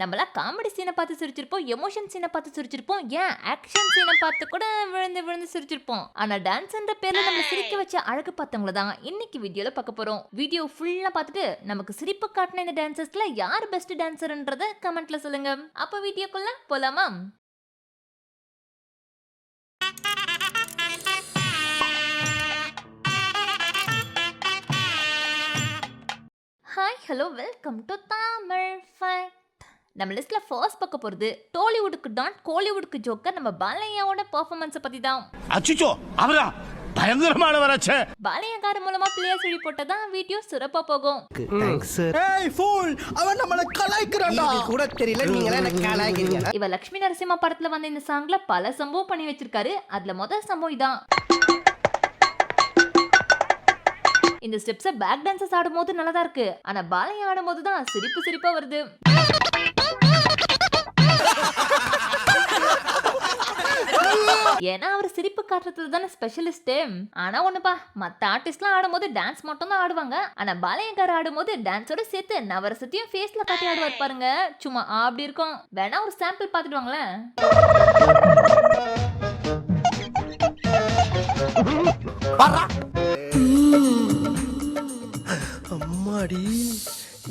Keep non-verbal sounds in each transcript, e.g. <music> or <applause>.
நம்மளா காமெடி சீனை பார்த்து சிரிச்சிருப்போம் எமோஷன் சீனை பார்த்து சிரிச்சிருப்போம் ஏன் ஆக்ஷன் சீனை பார்த்து கூட விழுந்து விழுந்து சிரிச்சிருப்போம். ஆனா டான்ஸ்ன்ற பேர்ல நம்ம சிரிக்க வச்ச அழகு பார்த்தவங்கள தான் இன்னைக்கு வீடியோல பார்க்க போறோம். வீடியோ ஃபுல்லா பார்த்துட்டு நமக்கு சிரிப்பு காட்டின இந்த டான்சர்ஸ்ல யார் பெஸ்ட் டான்சர்ன்றத கமெண்ட்ல சொல்லுங்க. அப்ப வீடியோக்குள்ள போலாமா? Hi hello welcome to Tamil fact நம்ம லிஸ்ட்ல ஃபர்ஸ்ட் பார்க்க போறது டோலிவுட்க்கு டான் கோலிவுட்க்கு ஜோக்கர் நம்ம பாலையாவோட பெர்ஃபார்மன்ஸை பத்தி தான் அச்சிச்சோ அவரா? பயங்கரமான வராச்சே பாலையக்கார மூலமா பிளேயர் சொல்லி போட்டதான் வீடியோ சிறப்பா போகும். ஏய் ஃபூல் அவன் நம்மள கலாய்க்கிறான்டா. கூட தெரியல நீங்களே எனக்கு கலாய்க்கிறீங்க. இவ லக்ஷ்மி நரசிம்மா படத்துல வந்த இந்த சாங்ல பல சம்பவம் பண்ணி வச்சிருக்காரு. அதுல முதல் சம்பவம் இதான். இந்த ஸ்டெப்ஸ பேக் டான்சஸ் ஆடும்போது நல்லதா இருக்கு. ஆனா பாலையா ஆடும்போது தான் சிரிப்பு சிரிப்பா வருது. <laughs> ஏன்னா அவர் சிரிப்பு காட்டுறதுல தானே ஸ்பெஷலிஸ்ட் ஆனா ஒண்ணுப்பா மத்த ஆர்டிஸ்ட்லாம் ஆடும்போது டான்ஸ் மட்டும் தான் ஆடுவாங்க. ஆனா பாளையக்கார ஆடும்போது டான்ஸோட சேர்த்து நவரசத்தையும் ஃபேஸ்ல காட்டி ஆடுவார் பாருங்க. சும்மா அப்படி இருக்கும். வேணா ஒரு சாம்பிள் பாத்துட்டு வாங்களேன். அம்மாடி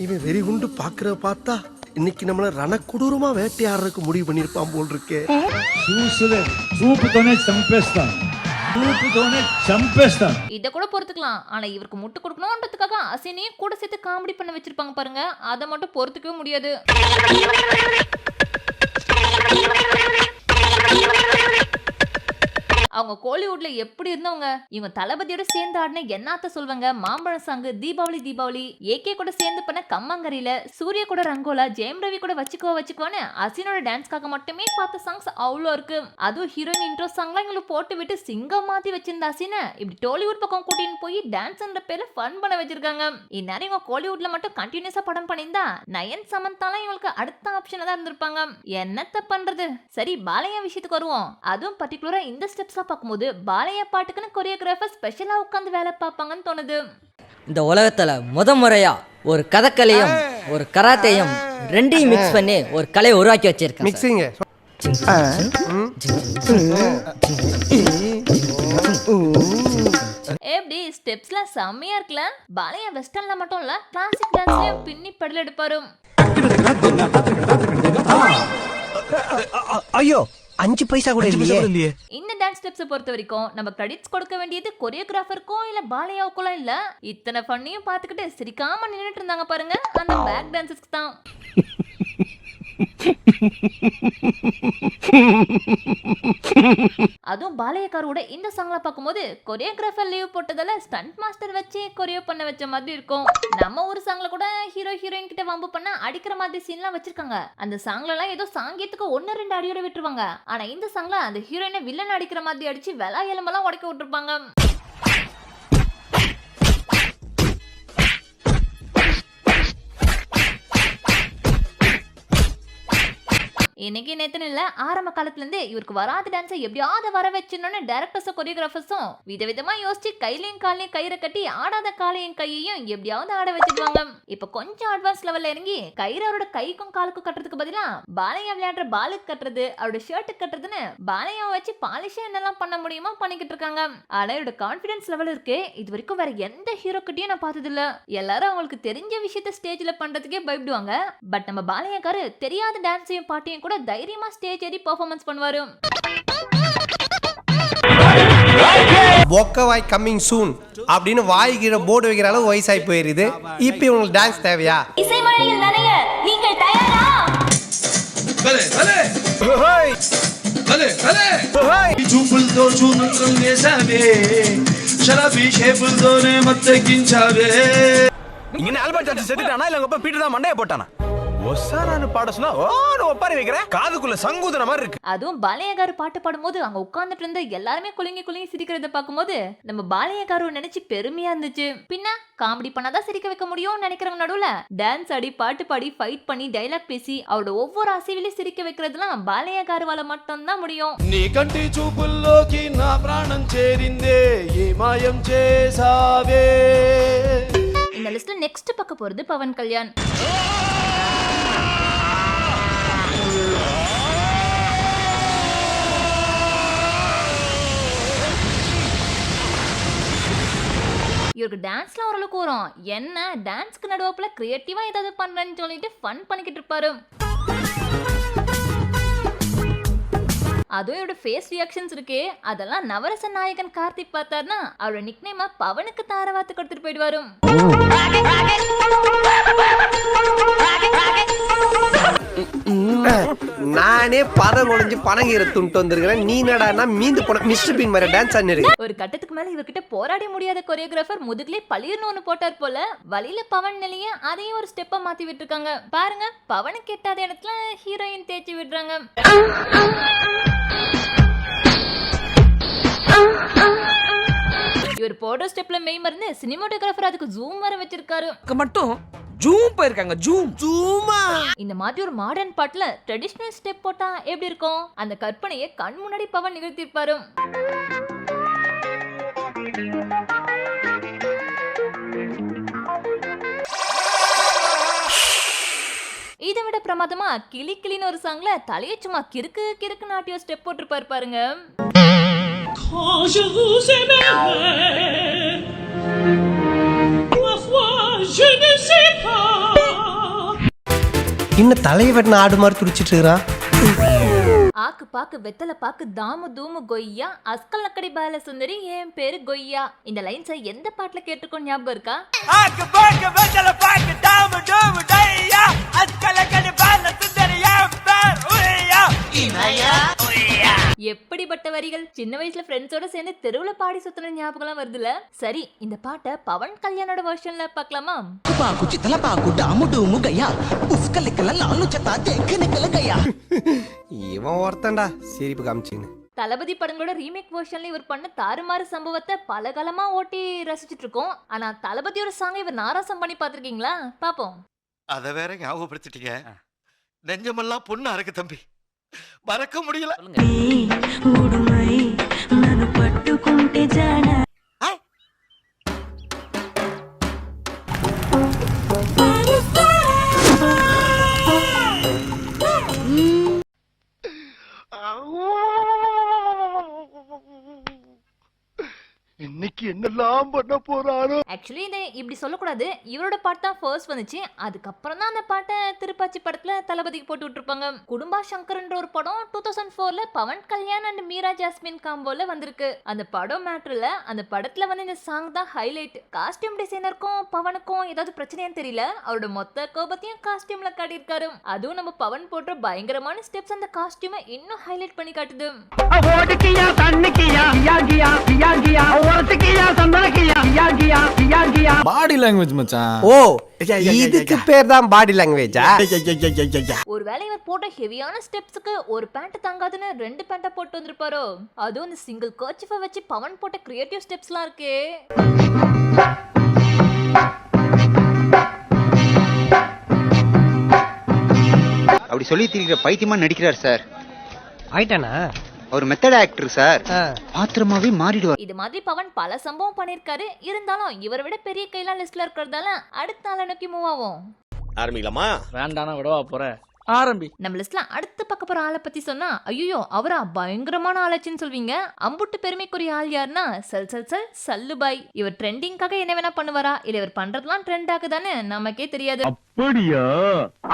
இவன் வெறி குண்டு பாக்குற பார்த்தா இன்னைக்கு நம்மள ரணக்கொடூரமா வேட்டையாடுறதுக்கு முடிவு பண்ணிருப்பான் போல் இருக்கு இத கூட பொறுத்துக்கலாம். ஆனா இவருக்கு முட்டு கொடுக்கணும்ன்றதுக்காக அசினே கூட சேர்த்து காமெடி பண்ண வச்சிருப்பாங்க பாருங்க. அதை மட்டும் பொறுத்துக்கவே முடியாது. அவங்க கோலிவுட்ல எப்படி இருந்தவங்க? இவங்க தளபதியோட சேர்ந்து ஆடின என்னாத்த சொல்வாங்க? மாம்பழ சாங்கு தீபாவளி தீபாவளி ஏகே கூட சேர்ந்து பண்ண கம்மங்கரியில சூரிய கூட ரங்கோலா ஜெயம் ரவி கூட வச்சுக்கோ வச்சுக்கோன்னு அசினோட டான்ஸ்க்காக மட்டுமே பார்த்த சாங்ஸ் அவ்வளோ இருக்கு. அதுவும் ஹீரோயின் இன்ட்ரோ சாங்லாம் எங்களுக்கு போட்டு விட்டு சிங்கம் மாத்தி வச்சிருந்த அசினை இப்படி டோலிவுட் பக்கம் கூட்டின்னு போய் டான்ஸ்ன்ற பேர்ல ஃபன் பண்ண வச்சிருக்காங்க. இந்நேரம் இவங்க கோலிவுட்ல மட்டும் கண்டினியூஸா படம் பண்ணியிருந்தா நயன் சமந்தாலாம் இவங்களுக்கு அடுத்த ஆப்ஷனா தான் இருந்திருப்பாங்க. என்னத்த பண்றது? சரி பாலையா விஷயத்துக்கு வருவோம். அதுவும் பர்டிகுலரா இந்த ஸ்டெப்ஸா பார்க்கும்போது பாலையா பாட்டுக்குன்னு கொரியோகிராஃபர் ஸ்பெஷலா உட்காந்து வேலை பார்ப்பாங்கன்னு தோணுது. இந்த உலகத்துல முத முறையா ஒரு கதக்கலையும் ஒரு கராத்தையும் ரெண்டையும் மிக்ஸ் பண்ணி ஒரு கலையை உருவாக்கி வச்சிருக்கேன் சார். மிக்சிங்க எப்படி ஸ்டெப்ஸ்லாம் செம்மையா இருக்குல்ல? பாலையா வெஸ்டர்ன்ல மட்டும் இல்ல கிளாசிக் டான்ஸ்லயும் பின்னி பெடல் எடுப்பாரு. ஐயோ அஞ்சு பைசா கூட இல்லையே. இந்த டான்ஸ் ஸ்டெப்ஸை பொறுத்த வரைக்கும் நம்ம கிரெடிட்ஸ் கொடுக்க வேண்டியது கொரியோகிராஃபருக்கும் இல்ல பாலையாவுக்கும் இல்ல. இத்தனை ஃபன்னையும் பார்த்துக்கிட்டு சிரிக்காம நின்னுட்டு இருந்தாங்க பாருங்க அந்த பேக் டான்சஸ்க்கு தான். <laughs> அதுவும் பாலையக்காரோட இந்த சாங்ல பார்க்கும்போது கொரியோகிராஃபர் லீவ் போட்டதால ஸ்டண்ட் மாஸ்டர் வச்சு கொரியோ பண்ண வச்ச மாதிரி இருக்கும். நம்ம ஒரு சாங்ல கூட ஹீரோ ஹீரோயின் கிட்ட வம்பு பண்ண அடிக்கிற மாதிரி சீன்லாம் வச்சிருக்காங்க. அந்த சாங்ல எல்லாம் ஏதோ சாங்கியத்துக்கு ஒன்னு ரெண்டு அடியோட விட்டுருவாங்க. ஆனா இந்த சாங்ல அந்த ஹீரோயினை வில்லன் அடிக்கிற மாதிரி அடிச்சு வெலா எலும்பெல்லாம் உடைக்க விட்டுருப்பாங்க. இன்னைக்கு நேத்துன்னு இல்ல ஆரம்ப காலத்துல இருந்து இவருக்கு வராத டான்ஸை எப்படியாவது வர வச்சிடணும்னு டேரக்டர்ஸும் கொரியோகிராஃபர்ஸும் விதவிதமா யோசிச்சு கையிலையும் காலையும் கயிறை கட்டி ஆடாத காலையும் கையையும் எப்படியாவது ஆட வச்சிடுவாங்க. இப்ப கொஞ்சம் அட்வான்ஸ் லெவல்ல இறங்கி கயிறு அவரோட கைக்கும் காலுக்கும் கட்டுறதுக்கு பதிலா பாலையா விளையாடுற பாலுக்கு கட்டுறது அவரோட ஷர்ட்டுக்கு கட்டுறதுன்னு பாலையாவை வச்சு பாலிஷா என்னெல்லாம் பண்ண முடியுமோ பண்ணிக்கிட்டு இருக்காங்க. ஆனா இவரோட கான்பிடன்ஸ் லெவல் இருக்கு இது வரைக்கும் வேற எந்த ஹீரோ கிட்டயும் நான் பார்த்தது இல்ல எல்லாரும் அவங்களுக்கு தெரிஞ்ச விஷயத்த ஸ்டேஜ்ல பண்றதுக்கே பயப்படுவாங்க. பட் நம்ம பாலையாக்காரு தெரியாத டான்ஸையும் பாட்டையும் கூட கூட தைரியமா ஸ்டேஜ் ஏறி பெர்ஃபார்மன்ஸ் பண்ணுவாரு. வாய் கம்மிங் சூன் அப்படின்னு வாய் கீழே போர்டு வைக்கிற அளவு வயசாகி போயிருது. இப்போ உங்களுக்கு டான்ஸ் தேவையா? இசை மழையில் நனைய நீங்கள் தயாரா? பலே பலே பலே பலே ஜூபுல் தோ ஜூனும் சங்கே சாவே ஷராபி ஷேபுல் தோனே மத்தே கிஞ்சாவே. இங்கே ஆல்பர்ட் சார்ஜ் செத்துட்டானா? இல்லை உங்கள் அப்பா பீட்டர் தான் மண்டையை போட்டானா? ஒசாரான்னு பாட சொன்னா ஓன்னு ஒப்பாரி வைக்கிற காதுக்குள்ள சங்கூதன மாதிரி இருக்கு அதுவும் பாலையகாரு பாட்டு பாடும்போது அங்க உட்கார்ந்துட்டு இருந்த எல்லாருமே குலுங்கி குலுங்கி சிரிக்கிறத பார்க்கும்போது நம்ம பாலையகாரு நினைச்சு பெருமையா இருந்துச்சு பின்ன காமெடி பண்ணாதான் சிரிக்க வைக்க முடியும்னு நினைக்கிறவங்க நடுவுல டான்ஸ் ஆடி பாட்டு பாடி ஃபைட் பண்ணி டைலாக் பேசி அவரோட ஒவ்வொரு அசைவிலையும் சிரிக்க வைக்கிறதுலாம் பாலையகாருவால மட்டும்தான் முடியும் నీ కంటి చూపుల్లోకి నా ప్రాణం చేరిందే ఏ మాయం చేసావే இந்த லிஸ்ட்ல நெக்ஸ்ட் பார்க்க போறது பவன் கல்யாண் இவருக்கு டான்ஸ்லாம் ஓரளவுக்கு வரும். என்ன? டான்ஸ்க்கு நடுவாப்புல க்ரியேட்டிவாக ஏதாவது பண்றேன்னு சொல்லிட்டு ஃபன் பண்ணிக்கிட்டு இருப்பாரு. அதுவும் இவரோட ஃபேஸ் ரியாக்ஷன்ஸ் இருக்கே. அதெல்லாம் நவரச நாயகன் கார்த்திக் பார்த்தாருன்னா அவரோட நிக்நேம பவனுக்கு தாரவாத்து கொடுத்துட்டு போயிடுவாரு. <laughs> நானே பதம் உடைஞ்சு பனங்கீரை துண்டு வந்திருக்கிறேன். நீ நடா மீந்து போன மிஸ்டர் பீன் மாதிரி டான்ஸ் ஆடிருக்கு ஒரு கட்டத்துக்கு மேல இவர்கிட்ட போராட முடியாத கொரியோகிராஃபர் முதுகுலே பளிர்னு ஒண்ணு போட்டார் போல. வழியில பவன் நிலைய அதையும் ஒரு ஸ்டெப்பா மாத்தி விட்டுருக்காங்க. பாருங்க பவனுக்கு எட்டாத இடத்துல ஹீரோயின் தேய்ச்சி விடுறாங்க. இவர் போடுற ஸ்டெப்ல மெய் மருந்து சினிமாட்டோகிராஃபர் அதுக்கு ஜூம் வர வச்சிருக்காரு. மட்டும் ஜூம் போயிருக்காங்க ஜூம். ஜூமா? இந்த மாதிரி ஒரு மாடர்ன் பாட்டுல ட்ரெடிஷனல் ஸ்டெப் போட்டா எப்படி இருக்கும்? அந்த கற்பனையை கண் முன்னாடி பவன் நிகழ்த்திருப்பாரு இதை விட பிரமாதமா கிளி கிளின்னு ஒரு சாங்ல தலையை சும்மா கிறுக்கு கிறுக்கு நாட்டிய ஸ்டெப் போட்டிருப்பாரு பாருங்க. இன்னும் தலைவன் ஆடு மாதிரி துடிச்சிட்டு இருக்கிறான் ஆக்கு பாக்கு வெத்தல பாக்கு தாமு தூமு கொய்யா அஸ்கல் நக்கடி பால சுந்தரி என் பேரு கொய்யா. இந்த லைன்ஸை எந்த பாட்டுல கேட்டிருக்கோம் ஞாபகம் இருக்கா? ஆக்கு பாக்கு வெத்தல பாக்கு டாமு டூமு டையா அஸ்கல கடி பால சுந்தரியா பேர் உய்யா எப்படிப்பட்ட வரிகள்? சின்ன வயசுல ஃப்ரெண்ட்ஸோட சேர்ந்து தெருவுல பாடி சுத்தின ஞாபகம் வருதுல சரி இந்த பாட்டை பவன் கல்யாணோட வெர்ஷன்ல பார்க்கலாமா? பாக்கு சித்தல பாக்கு டாமுடு முகையா? புஸ்கலுக்கெல்லாம் நாலு சத்தா தேக்கனுக்கெல்லாம் இவன் ஒருத்தன்டா சிரிப்பு காமிச்சின்னு தளபதி படங்களோட ரீமேக் வெர்ஷன்ல இவர் பண்ண தாறுமாறு சம்பவத்தை பலகாலமா ஓட்டி ரசிச்சிட்டு இருக்கோம் ஆனா தளபதியோட சாங் இவர் நாராசம் பண்ணி பாத்திருக்கீங்களா பாப்போம் அதை வேற ஞாபகப்படுத்திட்டீங்க. நெஞ்சமெல்லாம் பொண்ணு அறக்கு தம்பி. மறக்க முடியல. இன்னைக்கு என்னெல்லாம் பண்ண போறாரோ ஆக்சுவலி இதை இப்படி சொல்லக்கூடாது. இவரோட பாட்டு தான் ஃபர்ஸ்ட் வந்துச்சு. அதுக்கப்புறம் தான் அந்த பாட்டை திருப்பாச்சி படத்தில் தளபதிக்கு போட்டு விட்டுருப்பாங்க. குடும்பா சங்கர்ன்ற ஒரு படம் டூ தௌசண்ட் ஃபோரில் பவன் கல்யாண் அண்ட் மீரா ஜாஸ்மின் காம்போல வந்திருக்கு. அந்த படம் மேட்ரில் அந்த படத்தில் வந்து இந்த சாங் தான் ஹைலைட் காஸ்டியூம் டிசைனருக்கும் பவனுக்கும் ஏதாவது பிரச்சனையான்னு தெரியல. அவரோட மொத்த கோபத்தையும் காஸ்டியூமில் காட்டியிருக்காரு. அதுவும் நம்ம பவன் போடுற பயங்கரமான ஸ்டெப்ஸ் அந்த காஸ்டியூமை இன்னும் ஹைலைட் பண்ணி காட்டுது. பாடி லாங்குவேஜ் மச்சான். ஓ இதுக்கு பேர் தான் பாடி லாங்குவேஜா ஒருவேளை இவர் போட்ட ஹெவியான ஸ்டெப்ஸுக்கு ஒரு பேண்ட் தாங்காதுன்னு ரெண்டு பேண்ட்டை போட்டு வந்திருப்பாரோ? அதுவும் இந்த சிங்கிள் கர்ச்சிஃபை வச்சு பவன் போட்ட கிரியேட்டிவ் ஸ்டெப்ஸ்லாம் இருக்கே. அப்படி சொல்லி திரிக்கிற பைத்தியமா நடிக்கிறார் சார். ஆயிட்டானா? அவர் மெத்தட் ஆக்டர் சார் பாத்திரமாவே மாறிடுவார். இது மாதிரி பவன் பல சம்பவம் பண்ணியிருக்காரு. இருந்தாலும் இவரை விட பெரிய கையில லிஸ்ட்ல இருக்கிறதால அடுத்த ஆளை நோக்கி மூவ் ஆகும் ஆரம்பிக்கலாமா? வேண்டானா விடவா போற? ஆரம்பி. நம்ம லிஸ்ட்ல அடுத்து பார்க்க போற ஆளை பத்தி சொன்னா ஐயோ அவரா பயங்கரமான ஆளாச்சுன்னு சொல்வீங்க. அம்புட்டு பெருமைக்குரிய ஆள் யாருன்னா சல் சல் சல் சல்லுபாய். இவர் ட்ரெண்டிங்காக என்ன வேணா பண்ணுவாரா? இல்ல இவர் பண்றதெல்லாம் ட்ரெண்ட் ஆகுதான்னு நமக்கே தெரியாது. அப்படியா?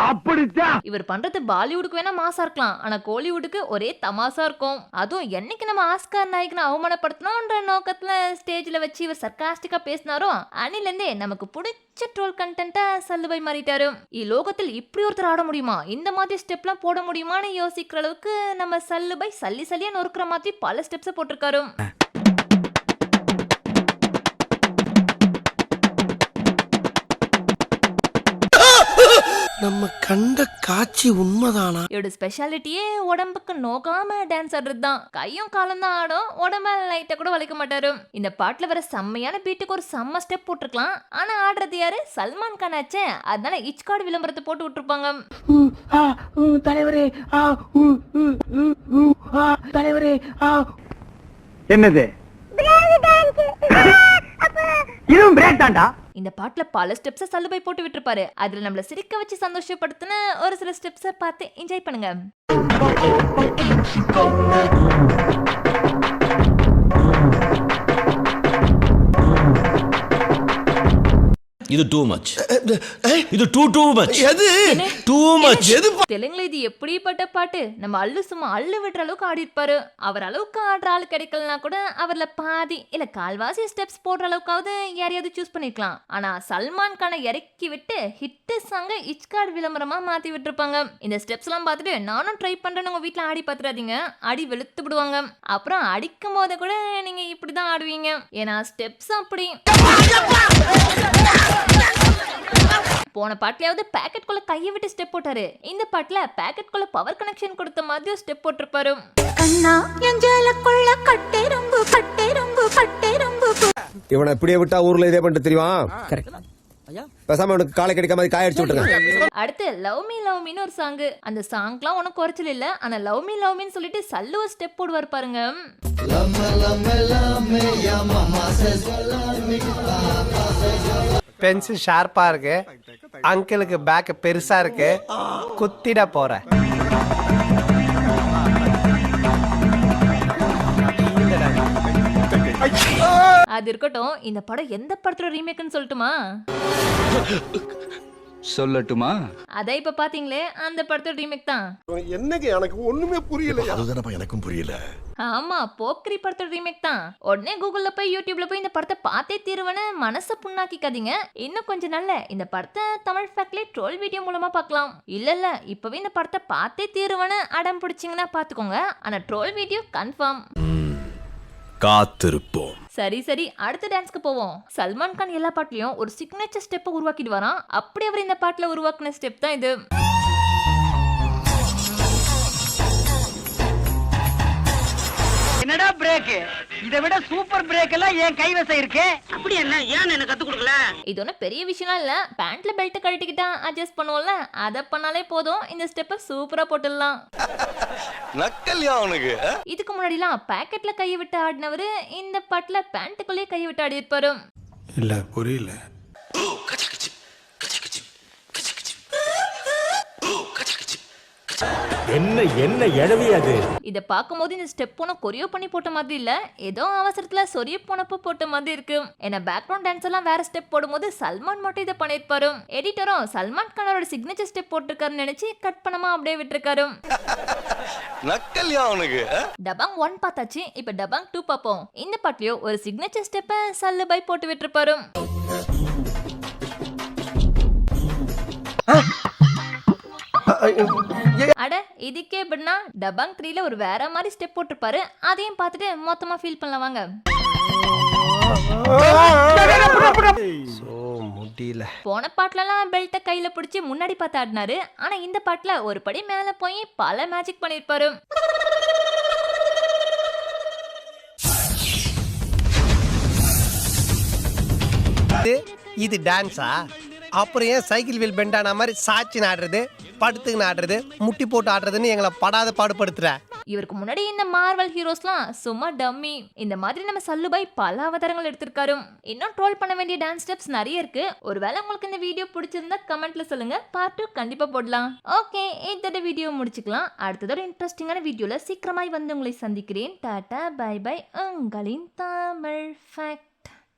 அப்படித்தான் இவர் பண்றது பாலிவுட்டுக்கு வேணா மாசா இருக்கலாம். ஆனா கோலிவுட்டுக்கு ஒரே தமாசா இருக்கும். அதுவும் என்னைக்கு நம்ம ஆஸ்கார் நாயகனை அவமானப்படுத்தணும்ன்ற நோக்கத்துல ஸ்டேஜ்ல வச்சு இவர் சர்க்காஸ்டிக்கா பேசினாரோ அன்னிலேருந்தே நமக்கு பிடிச்ச ட்ரோல் கண்டென்ட்டா சல்லுபாய் மாறிட்டாரு. இலோகத்தில் இப்படி ஒருத்தர் ஆட முடியுமா? இந்த மாதிரி ஸ்டெப்லாம் போட முடியுமான்னு யோசிக்கிற அளவுக்கு நம்ம சல்லுபாய் சல்லி சல்லியா நொறுக்கிற மாதிரி பல ஸ்டெப்ஸை போட்டிருக்காரு. நம்ம கண்ட காட்சி உண்மைதானா இவரோட ஸ்பெஷாலிட்டியே உடம்புக்கு நோக்காம டான்ஸ் ஆடுறது தான் கையும் காலம் தான் ஆடும் உடம்ப லைட்டா கூட வளைக்க மாட்டாரு இந்த பாட்டுல வர செம்மையான பீட்டுக்கு ஒரு செம்ம ஸ்டெப் போட்டிருக்கலாம் ஆனா ஆடுறது யாரு சல்மான் கான் ஆச்சே அதனால இச்கார்டு விளம்பரத்தை போட்டு விட்டுருப்பாங்க தலைவரே தலைவரே என்னது இதுவும் பிரேக் தாண்டா இந்த பாட்டுல பல ஸ்டெப்ஸை சல்லுபை போட்டு விட்டுருப்பாரு. அதுல நம்மள சிரிக்க வச்சு சந்தோஷப்படுத்தின ஒரு சில ஸ்டெப்ஸை பார்த்து என்ஜாய் பண்ணுங்க. இது டூ மச் இது டூ டூ மச் எது? டூ மச் எது தெலுங்குல இது எப்படிப்பட்ட பாட்டு? நம்ம அள்ளு சும்மா அள்ளு விடுற அளவுக்கு ஆடி இருப்பாரு அவர் அளவுக்கு ஆடுற ஆள் கிடைக்கலனா கூட அவர்ல பாதி இல்ல கால்வாசி ஸ்டெப்ஸ் போடுற அளவுக்காவது யாரையாவது சூஸ் பண்ணிருக்கலாம். ஆனா சல்மான் கானை இறக்கி விட்டு ஹிட் சாங்க இச்கார்டு விளம்பரமா மாத்தி விட்டுருப்பாங்க. இந்த ஸ்டெப்ஸ் எல்லாம் பார்த்துட்டு நானும் ட்ரை பண்றேன்னு உங்க வீட்ல ஆடி பாத்துறாதீங்க. அடி வெளுத்து விடுவாங்க. அப்புறம் அடிக்கும் போது கூட நீங்க இப்படிதான் ஆடுவீங்க. ஏன்னா ஸ்டெப்ஸ் அப்படி போன பாட்டுலயாவது பேக்கெட் குள்ள கையை விட்டு ஸ்டெப் போட்டாரு. இந்த பாட்டுல பேக்கெட் குள்ள பவர் கனெக்ஷன் கொடுத்த மாதிரி ஸ்டெப் போட்டிருப்பாரு. கண்ணா எஞ்சலக்குள்ள கட்டெரும்பு கட்டெரும்பு கட்டெரும்பு இவனை இப்படியே விட்டா ஊர்ல இதே பண்ணிட்டு தெரியுமா? பேசாம அவனுக்கு காலை கிடைக்காம மாதிரி காய அடிச்சு விட்டுருங்க. அடுத்து லவ் மீ லவ் மீன்னு ஒரு சாங் அந்த சாங்லாம் ஒன்றும் குறைச்சல் இல்ல. ஆனா லவ் மீ லவ் மீன்னு சொல்லிட்டு சல்லு ஒரு ஸ்டெப் போடுவார் பாருங்க. பென்சில் ஷார்ப்பா இருக்கு. அங்கிளுக்கு பேக் பெருசா இருக்கு. குத்திட போறேன் அது இருக்கட்டும் இந்த படம் எந்த படத்துல ரீமேக்னு சொல்லட்டுமா? சொல்லட்டுமா? அதான் இப்ப பாத்தீங்களே அந்த படத்தோட ரீமேக் தான். என்னங்க எனக்கு ஒண்ணுமே புரியல அதுதானப்பா எனக்கும் புரியல. ஆமா போக்ரி படத்தோட ரீமேக் தான். உடனே கூகுள்ல போய் யூடியூப்ல போய் இந்த படத்தை பார்த்தே தீருவன மனசை புண்ணாக்கிக்காதீங்க. இன்னும் கொஞ்ச நாள்ல இந்த படத்தை தமிழ் ஃபேக்ட்லி ட்ரோல் வீடியோ மூலமா பார்க்கலாம். இல்ல இல்ல இப்பவே இந்த படத்தை பார்த்தே தீருவன அடம் பிடிச்சிங்கன்னா பாத்துக்கோங்க ஆனா ட்ரோல் வீடியோ கன்ஃபார்ம் காத்திருப்போம். சரி சரி அடுத்த டான்ஸ்க்கு போவோம். சல்மான் கான் எல்லா பாட்டுலயும் ஒரு சிக்னேச்சர் ஸ்டெப்பை உருவாக்கிட்டு வரான் அப்படி அவர் இந்த பாட்டுல உருவாக்குன ஸ்டெப் தான் இது. என்னடா பிரேக் இதை விட சூப்பர் பிரேக் எல்லாம் என் கைவசம் இருக்கு? அப்படி என்ன? ஏன் எனக்கு கத்து கொடுக்கல? இது ஒன்றும் பெரிய விஷயம்லாம் இல்லை. பேண்ட்ல பெல்ட் கழட்டிக்கிட்டா அட்ஜஸ்ட் பண்ணுவோம்ல. அதை பண்ணாலே போதும். இந்த ஸ்டெப்பை சூப்பரா போட்டுடலாம். நக்கல்யா அவனுக்கு இதுக்கு முன்னாடிலாம் பேக்கெட்ல கையை விட்டு ஆடினவர் இந்த பாட்டுல பேண்ட்டுக்குள்ளேயே கையை விட்டு ஆடி இருப்பாரு. இல்ல புரியல. என்ன என்ன எழவி அது? இதை பார்க்கும்போது இந்த ஸ்டெப் ஒன்றும் கொரியோ பண்ணி போட்ட மாதிரி இல்ல. ஏதோ அவசரத்துல சொரிய போனப்போ போட்ட மாதிரி இருக்கு. ஏன்னா பேக்ரவுண்ட் டான்ஸ் எல்லாம் வேற ஸ்டெப் போடும்போது சல்மான் மட்டும் இதை பண்ணிருப்பாரு எடிட்டரும் சல்மான் கானோட சிக்னேச்சர் ஸ்டெப் போட்டிருக்காருன்னு நினைச்சு கட் பண்ணாம அப்படியே விட்டுருக்காரு. நக்கல்யா அவனுக்கு டபாங் ஒன் பார்த்தாச்சு. இப்ப டபாங் டூ பார்ப்போம். இந்த பாட்டுலயோ ஒரு சிக்னேச்சர் ஸ்டெப்பை சல்லு பை போட்டு விட்டுருப்பாரு. அட இதுக்கே எப்படின்னா டபாங் த்ரீல ஒரு வேற மாதிரி ஸ்டெப் போட்டிருப்பாரு. அதையும் பார்த்துட்டு மொத்தமா ஃபீல் பண்ணலாம் வாங்க. போன பாட்டுலலாம் பெல்ட்டை கையில பிடிச்சி முன்னாடி பார்த்து ஆடினாரு. ஆனா இந்த பாட்டுல ஒரு படி மேல போய் பல மேஜிக் பண்ணிருப்பாரு. இது டான்ஸா அப்புறம் ஏன் சைக்கிள் வீல் பெண்ட் ஆன மாதிரி சாச்சின்னு ஆடுறது? படுத்துக்கின்னு ஆடுறது முட்டி போட்டு ஆடுறதுன்னு எங்களை படாத பாடுபடுத்துற. இவருக்கு முன்னாடி இந்த மார்வல் ஹீரோஸ்லாம் சும்மா டம்மி இந்த மாதிரி நம்ம சல்லுபாய் பல அவதாரங்கள் எடுத்திருக்காரு இன்னும் ட்ரோல் பண்ண வேண்டிய டான்ஸ் ஸ்டெப்ஸ் நிறைய இருக்கு. ஒருவேளை உங்களுக்கு இந்த வீடியோ பிடிச்சிருந்தா கமெண்ட்ல சொல்லுங்க. பார்ட் டூ கண்டிப்பா போடலாம். ஓகே இதோட வீடியோ முடிச்சுக்கலாம். அடுத்ததோட இன்ட்ரெஸ்டிங்கான வீடியோல சீக்கிரமாய் வந்து உங்களை சந்திக்கிறேன். டாடா பை பை உங்களின் தமிழ் ஃபேக்ட்